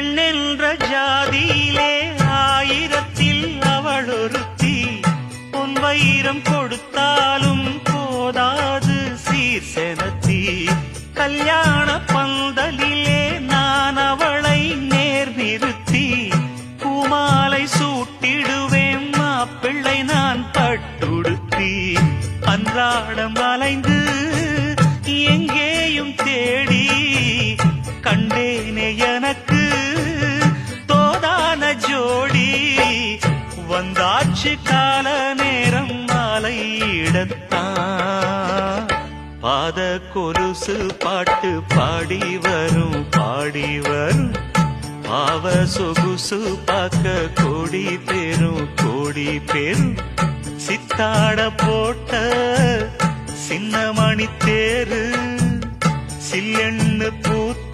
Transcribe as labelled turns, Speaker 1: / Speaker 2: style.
Speaker 1: பெண்ணென்ற ஜாதியிலே ஆயிரத்தில் அவள் ஒருத்தி பொன் வைரம் கொடுத்தாலும் போதாது சீர் செலுத்தி கல்யாண பந்தலிலே நான் அவளை நேர் நிறுத்தி பூமாலை சூட்டிடுவேன் மாப்பிள்ளை நான் பட்டுடுத்தி. அன்றாடம் அலைந்து வந்தாச்சு கால நேரம் மாலையிடத்தான் பாத கொலுசு பாட்டு பாடி வரும் பாடி வரும். பாவ சொகுசு பார்க்க கோடி பெரும் கோடி பெரும் சித்தாட போட்ட சின்ன மணி தேரு சில்லெண்ணு பூத்த